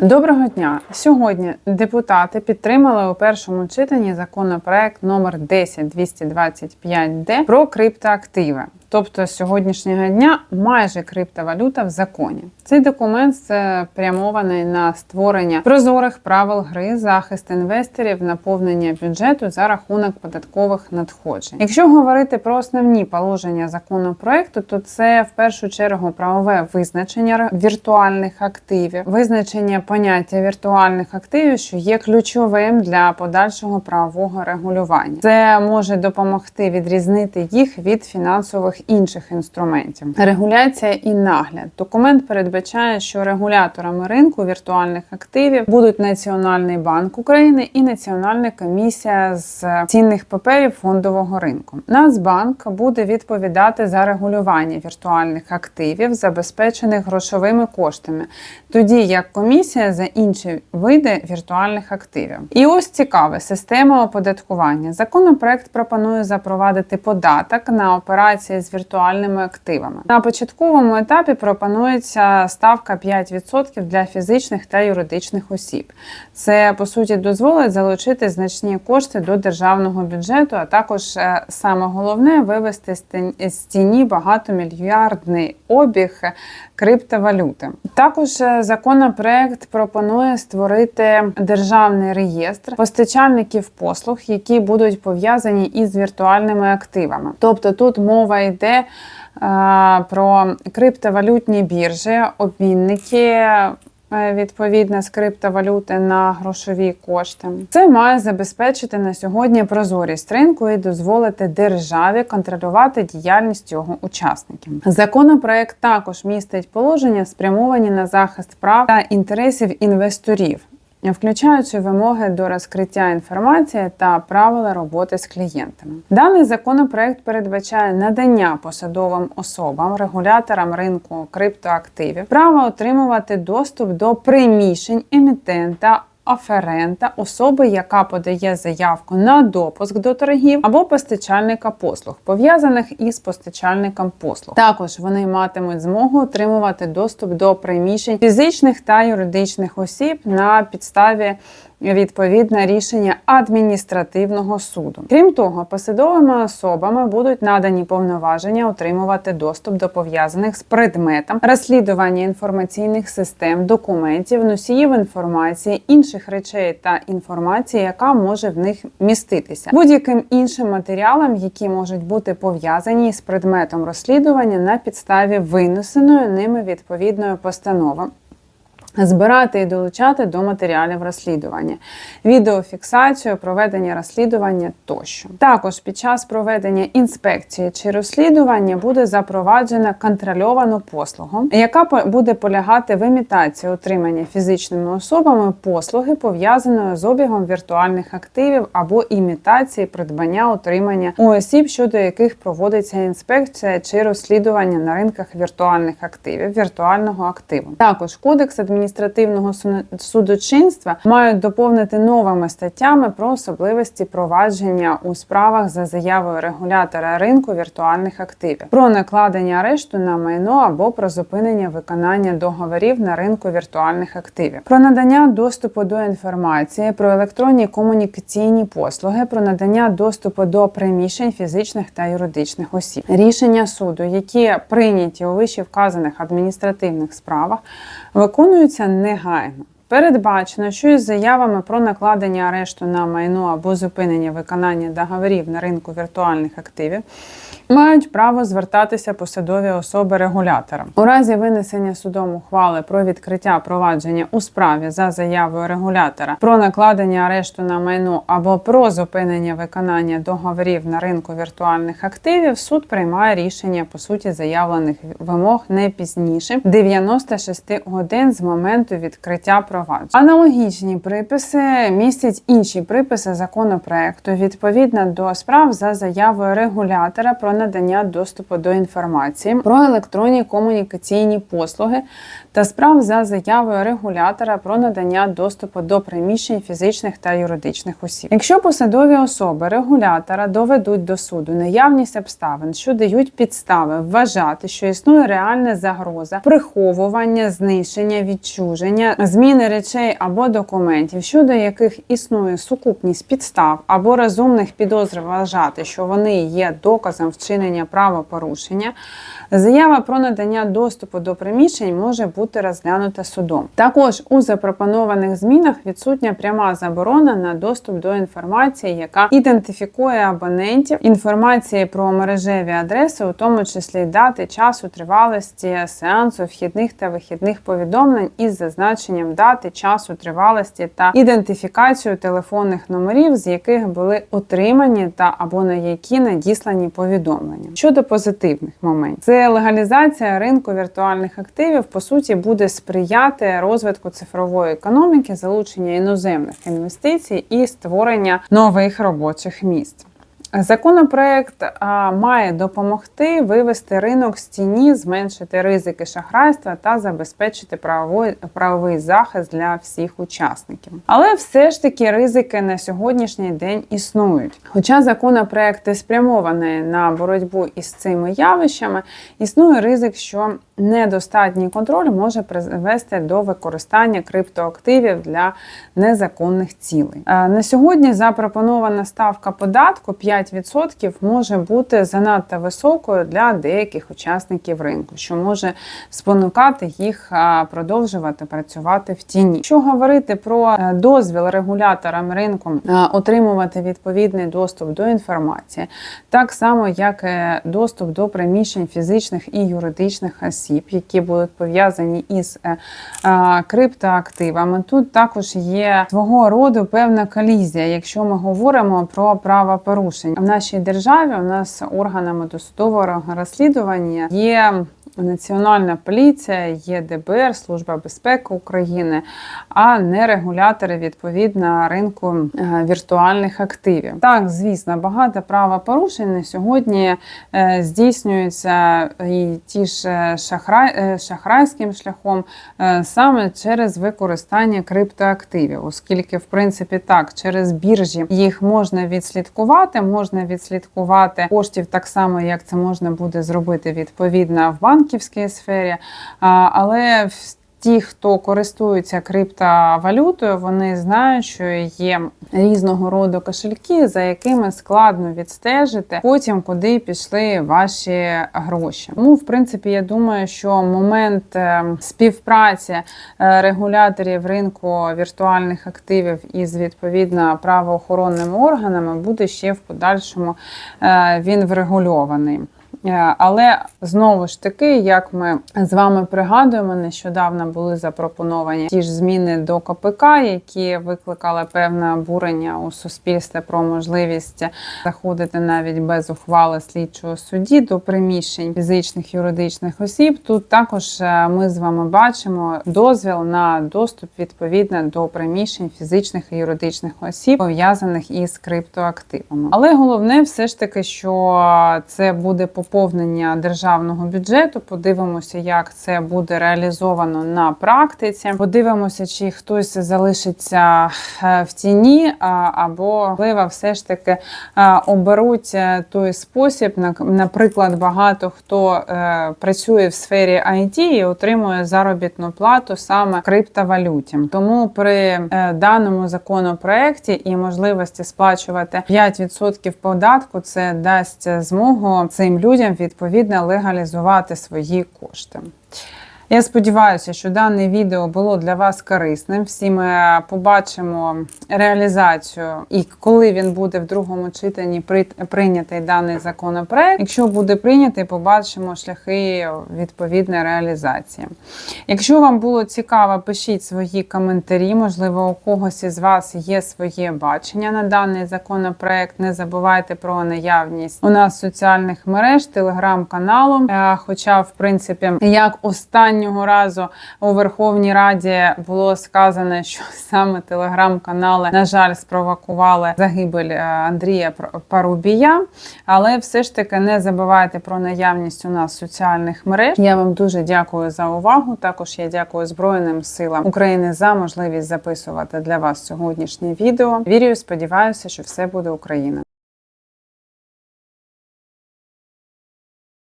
Доброго дня! Сьогодні депутати підтримали у першому читанні законопроект номер 10225Д про криптоактиви. Тобто з сьогоднішнього дня майже криптовалюта в законі. Цей документ спрямований на створення прозорих правил гри, захист інвесторів, наповнення бюджету за рахунок податкових надходжень. Якщо говорити про основні положення законопроекту, то це в першу чергу правове визначення віртуальних активів, визначення поняття віртуальних активів, що є ключовим для подальшого правового регулювання. Це може допомогти відрізнити їх від фінансових інших інструментів. Регуляція і нагляд. Документ передбачає, що регуляторами ринку віртуальних активів будуть Національний банк України і Національна комісія з цінних паперів фондового ринку. Нацбанк буде відповідати за регулювання віртуальних активів, забезпечених грошовими коштами, тоді як комісія за інші види віртуальних активів. І ось цікаве система оподаткування. Законопроект пропонує запровадити податок на операції з віртуальними активами. На початковому етапі пропонується ставка 5% для фізичних та юридичних осіб. Це по суті дозволить залучити значні кошти до державного бюджету, а також е, саме головне вивести з тін- тіні багатомільярдний обіг криптовалюти. Також е, законопроект пропонує створити державний реєстр постачальників послуг, які будуть пов'язані із віртуальними активами. Тобто тут мова йде е, про криптовалютні біржі, обмінники. е, Відповідно з криптовалюти на грошові кошти, це має забезпечити на сьогодні прозорість ринку і дозволити державі контролювати діяльність його учасників. Законопроект також містить положення, спрямовані на захист прав та інтересів інвесторів включаючи вимоги до розкриття інформації та правила роботи з клієнтами. Даний законопроект передбачає надання посадовим особам, регуляторам ринку криптоактивів, право отримувати доступ до приміщень емітента. Оферента особи, яка подає заявку на допуск до торгів або постачальника послуг, пов'язаних із постачальником послуг. Також вони матимуть змогу отримувати доступ до приміщень фізичних та юридичних осіб на підставі відповідне рішення адміністративного суду. Крім того, посадовими особами будуть надані повноваження отримувати доступ до пов'язаних з предметом розслідування інформаційних систем, документів, носіїв інформації, інших речей та інформації, яка може в них міститися, будь-яким іншим матеріалам, які можуть бути пов'язані з предметом розслідування на підставі винесеної ними відповідної постанови. Збирати і долучати до матеріалів розслідування, відеофіксацію, проведення розслідування тощо. Також під час проведення інспекції чи розслідування буде запроваджена контрольовану послугу, яка буде полягати в імітації отримання фізичними особами послуги, пов'язаної з обігом віртуальних активів або імітації придбання отримання у осіб, щодо яких проводиться інспекція чи розслідування на ринках віртуальних активів, віртуального активу. Також кодекс адміністративного судочинства мають доповнити новими статтями про особливості провадження у справах за заявою регулятора ринку віртуальних активів, про накладення арешту на майно або про зупинення виконання договорів на ринку віртуальних активів, про надання доступу до інформації, про електронні комунікаційні послуги, про надання доступу до приміщень фізичних та юридичних осіб. Рішення суду, які прийняті у вище вказаних адміністративних справах, виконуються негайно. Передбачено, що із заявами про накладення арешту на майно або зупинення виконання договорів на ринку віртуальних активів мають право звертатися посадові особи регулятора. У разі винесення судом ухвали про відкриття провадження у справі за заявою регулятора про накладення арешту на майно або про зупинення виконання договорів на ринку віртуальних активів, суд приймає рішення по суті заявлених вимог не пізніше 96 годин з моменту відкриття провадження. Аналогічні приписи містять інші приписи законопроекту відповідно до справ за заявою регулятора про надання доступу до інформації, про електронні комунікаційні послуги та справ за заявою регулятора про надання доступу до приміщень фізичних та юридичних осіб. Якщо посадові особи регулятора доведуть до суду наявність обставин, що дають підстави вважати, що існує реальна загроза приховування, знищення, відчуження, зміни речей або документів, щодо яких існує сукупність підстав або розумних підозр вважати, що вони є доказом вчинення правопорушення. Заява про надання доступу до приміщень може бути розглянута судом. Також у запропонованих змінах відсутня пряма заборона на доступ до інформації, яка ідентифікує абонентів, інформації про мережеві адреси, у тому числі дати, часу, тривалості сеансу, вхідних та вихідних повідомлень із зазначенням дати, часу, тривалості та ідентифікацію телефонних номерів, з яких були отримані та або на які надіслані повідомлення. Щодо позитивних моментів, це легалізація ринку віртуальних активів по суті буде сприяти розвитку цифрової економіки, залучення іноземних інвестицій і створення нових робочих місць. Законопроект має допомогти вивести ринок з тіні, зменшити ризики шахрайства та забезпечити правовий, правовий захист для всіх учасників. Але все ж таки ризики на сьогоднішній день існують. Хоча законопроект спрямований на боротьбу із цими явищами, існує ризик, що недостатній контроль може призвести до використання криптоактивів для незаконних цілей. На сьогодні запропонована ставка податку 5% може бути занадто високою для деяких учасників ринку, що може спонукати їх продовжувати працювати в тіні. Що говорити про е, дозвіл регуляторам ринку отримувати відповідний доступ до інформації, так само як доступ до приміщень фізичних і юридичних осіб, які будуть пов'язані із е, е, криптоактивами. Тут також є свого роду певна колізія, якщо ми говоримо про правопорушення в нашій державі. У нас органами досудового розслідування є. Національна поліція, є ДБР, Служба безпеки України, а не регулятори відповідно ринку е, віртуальних активів. Так, звісно, багато правопорушень на сьогодні е, здійснюються і ті ж е, шахрай, шахрайським шляхом саме через використання криптоактивів, оскільки, в принципі, так, через біржі їх можна відслідкувати, можна відслідкувати коштів так само, як це можна буде зробити відповідно в банківській сфері. Але ті, хто користуються криптовалютою, вони знають, що є різного роду кошельки, за якими складно відстежити потім, куди пішли ваші гроші. Тому, в принципі, я думаю, що момент е, співпраці е, регуляторів ринку віртуальних активів із відповідно правоохоронними органами буде ще в подальшому е, він врегульований. Е, Але знову ж таки, як ми з вами пригадуємо, нещодавно були запропоновані ті ж зміни до КПК, які викликали певне обурення у суспільстві про можливість заходити навіть без ухвали слідчого судді до приміщень фізичних юридичних осіб. Тут також е, ми з вами бачимо дозвіл на доступ відповідно до приміщень фізичних і юридичних осіб, пов'язаних із криптоактивами. Але головне, все ж таки, що це буде поповнення державного бюджету. Подивимося, як це буде реалізовано на практиці. Подивимося, чи хтось залишиться е, в тіні, або можливо, все ж таки е, оберуть е, той спосіб. Наприклад, багато хто е, працює в сфері IT і отримує заробітну плату саме криптовалюті. Тому при е, даному законопроекті і можливості сплачувати 5% податку, це дасть змогу цим людям відповідно легалізувати свої кошти. Я сподіваюся, що дане відео було для вас корисним. Всі ми побачимо реалізацію і коли він буде в другому читанні прийнятий даний законопроект. Якщо буде прийнятий, побачимо шляхи відповідної реалізації. Якщо вам було цікаво, пишіть свої коментарі. Можливо, у когось із вас є своє бачення на даний законопроект. Не забувайте про наявність у нас соціальних мереж, телеграм-каналу. Е, Хоча, в принципі, як останній останнього разу у Верховній Раді було сказано, що саме телеграм-канали, на жаль, спровокували загибель е, Андрія Парубія. Але все ж таки не забувайте про наявність у нас соціальних мереж. Я вам дуже дякую за увагу. Також я дякую Збройним силам України за можливість записувати для вас сьогоднішнє відео. Вірю, сподіваюся, що все буде Україна.